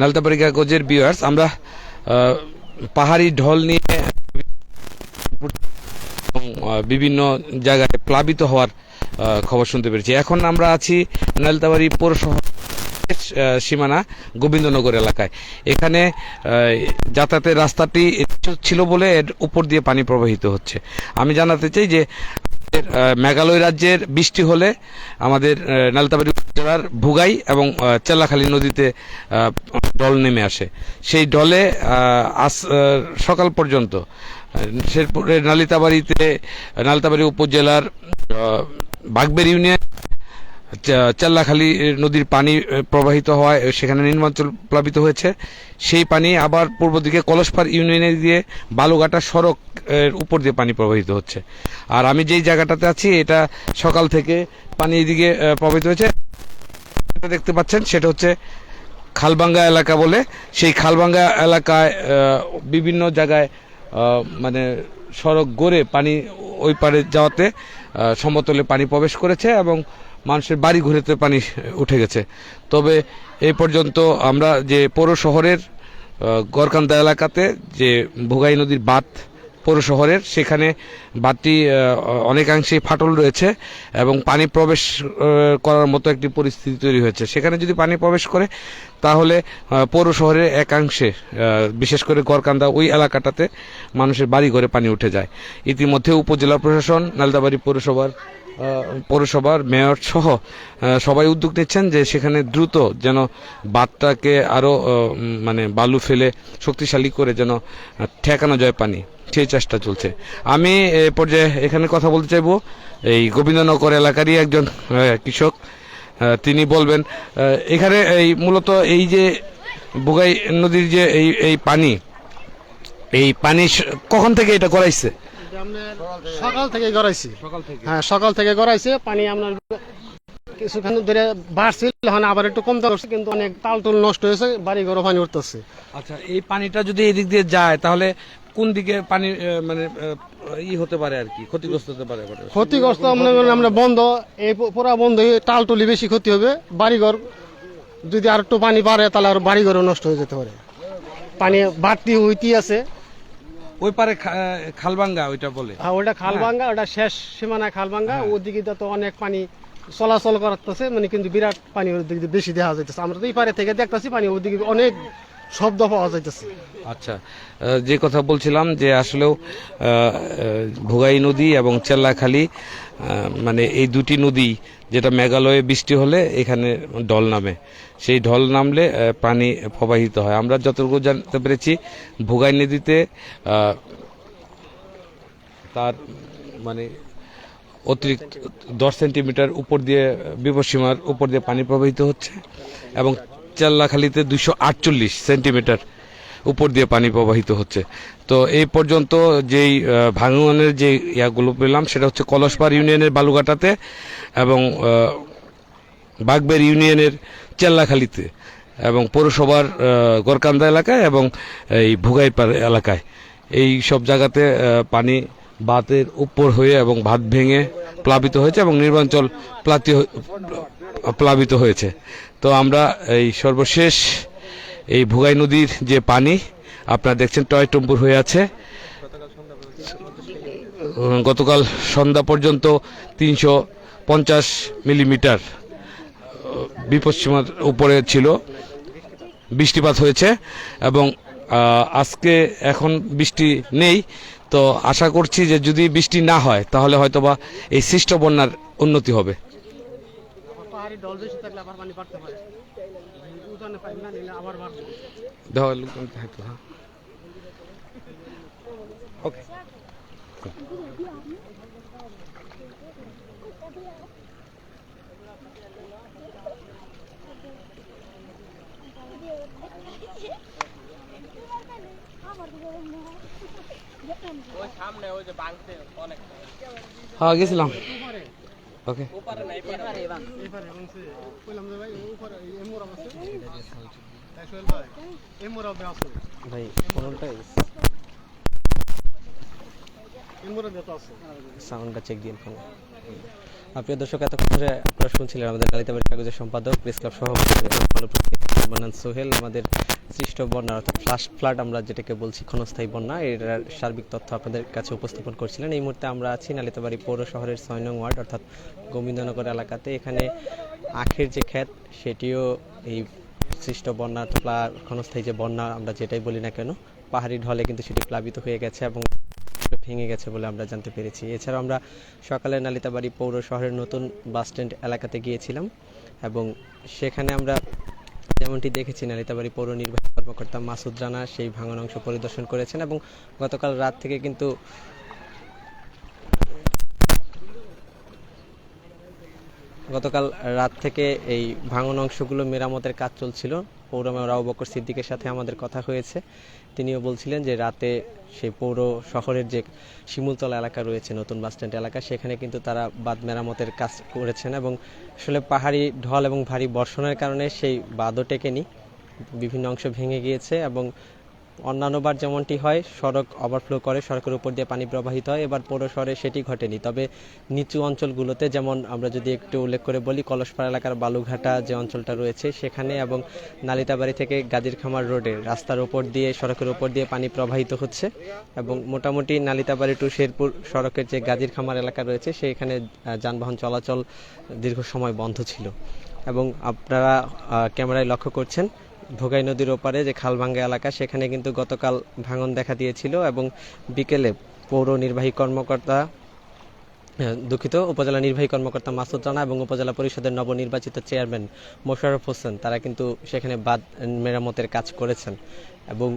নালতাবাড়ি কাগজের বিয়ার্স আমরা পাহাড়ি ঢল নিয়ে বিভিন্ন জায়গায় প্লাবিত হওয়ার খবর শুনতে পেরেছি। এখন আমরা আছি নালতাবাড়ি পৌরসভা সীমানা গোবিন্দনগর এলাকায়। এখানে যাতায়াতের রাস্তাটি ছিল বলে এর উপর দিয়ে পানি প্রবাহিত হচ্ছে। আমি জানাতে চাই যে মেঘালয় রাজ্যের বৃষ্টি হলে আমাদের নালতাবাড়ি জেলার ভুগাই এবং চেল্লাখালী নদীতে ঢল নেমে আসে। সেই দলে সকাল পর্যন্ত শেরপুরের নালিতাবাড়িতে, নালিতাবাড়ি উপজেলার বাগবের ইউনিয়ন চাল্লাখালী নদীর পানি প্রবাহিত হওয়ায় সেখানে নিম্নাঞ্চল প্লাবিত হয়েছে। সেই পানি আবার পূর্ব দিকে কলসপাড় ইউনিয়নে দিয়ে বালুঘাটা সড়ক, এর উপর দিয়ে পানি প্রবাহিত হচ্ছে। আর আমি যেই জায়গাটাতে আছি, এটা সকাল থেকে পানি এদিকে প্রবাহিত হয়েছে। দেখতে পাচ্ছেন, সেটা হচ্ছে খালবাঙ্গা এলাকা বলে, সেই খালবাঙ্গা এলাকায় বিভিন্ন জায়গায় মানে সড়ক গড়ে পানি ওই পারে যাওয়াতে সমতলে পানি প্রবেশ করেছে এবং মানুষের বাড়ি ঘুরেতে পানি উঠে গেছে। তবে এই পর্যন্ত আমরা যে পৌর শহরের গড়কান্দা এলাকাতে যে ভোগাই নদীর বাঁধ পৌর শহরের সেখানে বাতি অনেকাংশে অনেকাংশেই ফাটল রয়েছে এবং পানি প্রবেশ করার মতো একটি পরিস্থিতি তৈরি হয়েছে। সেখানে যদি পানি প্রবেশ করে, তাহলে পৌর শহরের একাংশে বিশেষ করে গড়কান্দা ওই এলাকাটাতে মানুষের বাড়ি ঘরে পানি উঠে যায়। ইতিমধ্যে উপজেলা প্রশাসন, নালদাবাড়ি পৌরসভার পৌরসভার মেয়র সহ সবাই উদ্যোগ নিচ্ছেন যে সেখানে দ্রুত যেন বাঁধটাকে আরও আহ, উম, মানে বালু ফেলে শক্তিশালী করে যেন ঠেকানো যায় পানি। সেই চেষ্টা চলছে। আমি এ পর্যায়ে এখানে কথা বলতে চাইব। এই গোবিন্দনগর এলাকারই একজন কৃষক তিনি বলবেন এখানে এই মূলত এই যে বুগাই নদীর যে এই এই পানি এই পানি কখন থেকে এটা করাইছে? আপনার সকাল থেকে গড়াইছি। সকাল থেকে। হ্যাঁ সকাল থেকে গড়াইছে পানি আপনার কিছুক্ষণ ধরে বাড়ছিল এখন আবার একটু কমতে করছে কিন্তু অনেক তাল টুল নষ্ট হয়েছে বাড়ি ঘরও পানি উঠতেছে। আচ্ছা এই পানিটা যদি এদিক দিয়ে যায় তাহলে কোন দিকে পানি মানে ই হতে পারে আর কি? ক্ষতিগ্রস্ত হতে পারে ক্ষতিগ্রস্ত আমরা আমরা বন্ধ এই পুরা বন্ধ হয়ে টাল টুলি বেশি ক্ষতি হবে বাড়িঘর যদি আর একটু পানি বাড়ে তাহলে আর বাড়িঘরও নষ্ট হয়ে যেতে পারে। পানি বাড়তি হইতে আছে। ওই পারে খালবাঙ্গা ওইটা বলে। হ্যাঁ ওইটা খালবাঙ্গা ওটা শেষ সীমানা খালবাঙ্গা। ওদিকে তো অনেক পানি চলাচল করতেছে মানে কিন্তু বিরাট পানি ওদিকে বেশি দেখা যাইতেছে। আমরা তো এই পারে থেকে দেখতেছি পানি ওদিকে অনেক শব্দ পাওয়া যাইতেছে। আচ্ছা যে কথা বলছিলাম যে আসলেও ভোগাই নদী এবং চেল্লাখালী মানে এই দুটি নদী, যেটা মেঘালয়ে বৃষ্টি হলে এখানে ঢল নামে। সেই ঢল নামলে পানি প্রবাহিত হয়। আমরা যতটুকু জানতে পেরেছি, ভোগাই নদীতে তার মানে অতিরিক্ত দশ সেন্টিমিটার উপর দিয়ে, বিপদসীমার উপর দিয়ে পানি প্রবাহিত হচ্ছে এবং চেল্লাখালীতে দুইশো আটচল্লিশ সেন্টিমিটার উপর দিয়ে পানি প্রবাহিত হচ্ছে। তো এই পর্যন্ত যেই ভাঙনের যে ইয়াগুলো পেলাম, সেটা হচ্ছে কলসপাড় ইউনিয়নের বালুঘাটাতে এবং বাগবের ইউনিয়নের চেল্লাখালিতে এবং পৌরসভার গরকান্দা এলাকায় এবং এই ভুগাইপাড় এলাকায়। এই সব জায়গাতে পানি বাতের উপর হয়ে এবং ভাত ভেঙে প্লাবিত হয়েছে এবং নির্বাঞ্চল প্লাতি প্লাবিত হয়েছে। তো আমরা এই সর্বশেষ এই ভুগাই নদীর যে পানি, আপনারা দেখছেন টয় টম্বুর হয়ে আছে। গতকাল সন্ধ্যা পর্যন্ত তিনশো পঞ্চাশ মিলিমিটার বিপদসীমার উপরে ছিল। বৃষ্টিপাত হয়েছে এবং আজকে এখন বৃষ্টি নেই। তো আশা করছি যে যদি বৃষ্টি না হয়, তাহলে হয়তোবা এই সৃষ্ট বন্যার উন্নতি হবে। ডল বেশি থাকলে আবার পানি বাড়তে পারে। উজানে পানি না নিলে আবার বাড়বে। দেওয়া লোকজন থাকতো হ্যাঁ ওকে হ্যাঁ গেছিলাম। আছে সাউন্ডটা চেক দর্শক, এতক্ষণ ধরে আপনারা শুনছিলেন আমাদের কালিতাবাড়ি কাগজের সম্পাদক, প্রেস ক্লাব মান্নান সোহেল, আমাদের সৃষ্ট বন্যা অর্থাৎ ফ্লাশ, ফ্লাড আমরা যেটাকে বলছি ক্ষণস্থায়ী বন্যা, এর সার্বিক তথ্য আপনাদের কাছে উপস্থাপন করছিলেন। এই মুহূর্তে আমরা আছি নালিতাবাড়ি পৌর শহরের ছয় নং ওয়ার্ড, অর্থাৎ গোবিন্দনগর এলাকাতে। এখানে আখের যে ক্ষেত, সেটিও এই সৃষ্ট বন্যা অথবা ক্ষণস্থায়ী যে বন্যা, আমরা যেটাই বলি না কেন, পাহাড়ি ঢলে কিন্তু সেটি প্লাবিত হয়ে গেছে এবং ভেঙে গেছে বলে আমরা জানতে পেরেছি। এছাড়াও আমরা সকালে নালিতাবাড়ি পৌর শহরের নতুন বাস স্ট্যান্ড এলাকাতে গিয়েছিলাম এবং সেখানে আমরা যেমনটি দেখেছেন আলিতাবাড়ি পৌর নির্বাহী কর্মকর্তা মাসুদ রানা সেই ভাঙন অংশ পরিদর্শন করেছেন এবং গতকাল রাত থেকে কিন্তু গতকাল রাত থেকে এই ভাঙন অংশগুলো মেরামতের কাজ চলছিল। পৌর মেয়র আবু বকর সিদ্দিকের সাথে আমাদের কথা হয়েছে। তিনিও বলছিলেন যে রাতে সেই পৌর শহরের যে শিমুলতলা এলাকা রয়েছে, নতুন বাসস্ট্যান্ড এলাকা, সেখানে কিন্তু তারা বাঁধ মেরামতের কাজ করেছেন এবং আসলে পাহাড়ি ঢল এবং ভারী বর্ষণের কারণে সেই বাঁধও টেকেনি। বিভিন্ন অংশ ভেঙে গিয়েছে এবং অন্যান্যবার যেমনটি হয়, সড়ক ওভারফ্লো করে, সড়কের উপর দিয়ে পানি প্রবাহিত হয়। এবার পৌর শহরে সেটি ঘটেনি। তবে নিচু অঞ্চলগুলোতে যেমন আমরা যদি একটু উল্লেখ করে বলি, কলসপাড়া এলাকার বালুঘাটা যে অঞ্চলটা রয়েছে সেখানে এবং নালিতাবাড়ি থেকে গাজীর খামার রোডে রাস্তার উপর দিয়ে, সড়কের উপর দিয়ে পানি প্রবাহিত হচ্ছে এবং মোটামুটি নালিতাবাড়ি টু শেরপুর সড়কের যে গাজীর খামার এলাকা রয়েছে, সেখানে যানবাহন চলাচল দীর্ঘ সময় বন্ধ ছিল। এবং আপনারা ক্যামেরায় লক্ষ্য করছেন ভোগাই নদীর ওপারে যে খালভাঙ্গা এলাকা, সেখানে কিন্তু গতকাল ভাঙন দেখা দিয়েছিল এবং বিকেলে পৌর নির্বাহী কর্মকর্তা দুঃখিত, উপজেলা নির্বাহী কর্মকর্তা মাসুদ রানা এবং উপজেলা পরিষদের নবনির্বাচিত চেয়ারম্যান মোশাররফ হোসেন, তারা কিন্তু সেখানে বাদ মেরামতের কাজ করেছেন। এবং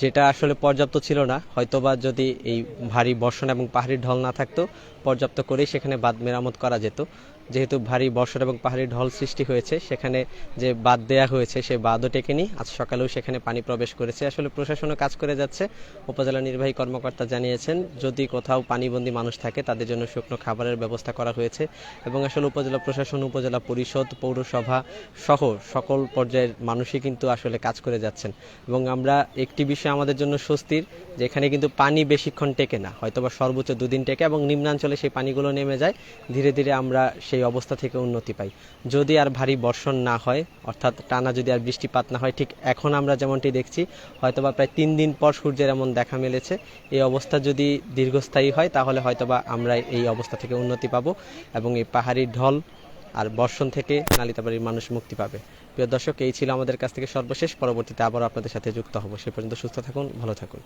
যেটা আসলে পর্যাপ্ত ছিল না, হয়তোবা যদি এই ভারী বর্ষণ এবং পাহাড়ি ঢল না থাকতো, পর্যাপ্ত করেই সেখানে বাঁধ মেরামত করা যেত। যেহেতু ভারী বর্ষণ এবং পাহাড়ি ঢল সৃষ্টি হয়েছে, সেখানে যে বাঁধ দেয়া হয়েছে সেই বাঁধও টেকেনি। আজ সকালেও সেখানে পানি প্রবেশ করেছে। আসলে প্রশাসনও কাজ করে যাচ্ছে। উপজেলা নির্বাহী কর্মকর্তা জানিয়েছেন, যদি কোথাও পানিবন্দী মানুষ থাকে, তাদের জন্য শুকনো খাবারের ব্যবস্থা করা হয়েছে এবং আসলে উপজেলা প্রশাসন, উপজেলা পরিষদ, পৌরসভা সহ সকল পর্যায়ের মানুষই কিন্তু আসলে কাজ করে যাচ্ছেন। এবং আমরা একটি বিষয় আমাদের জন্য স্বস্তির যে এখানে কিন্তু পানি বেশিক্ষণ টেকে না। হয়তোবা সর্বোচ্চ দুদিন টেকে এবং নিম্নাঞ্চলে সেই পানিগুলো নেমে যায়। ধীরে ধীরে আমরা সেই অবস্থা থেকে উন্নতি পাই। যদি আর ভারী বর্ষণ না হয়, অর্থাৎ টানা যদি আর বৃষ্টিপাত না হয়, ঠিক এখন আমরা যেমনটি দেখছি, হয়তোবা প্রায় তিন দিন পর সূর্যের এমন দেখা মিলেছে। এই অবস্থা যদি দীর্ঘস্থায়ী হয়, তাহলে হয়তোবা আমরা এই অবস্থা থেকে উন্নতি পাবো এবং এই পাহাড়ি ঢল আর বর্ষণ থেকে নালিতাবাড়ির মানুষ মুক্তি পাবে। প্রিয় দর্শক, এই ছিল আমাদের কাছ থেকে সর্বশেষ। পরবর্তীতে আবার আপনাদের সাথে যুক্ত হব। সে পর্যন্ত সুস্থ থাকুন, ভালো থাকুন।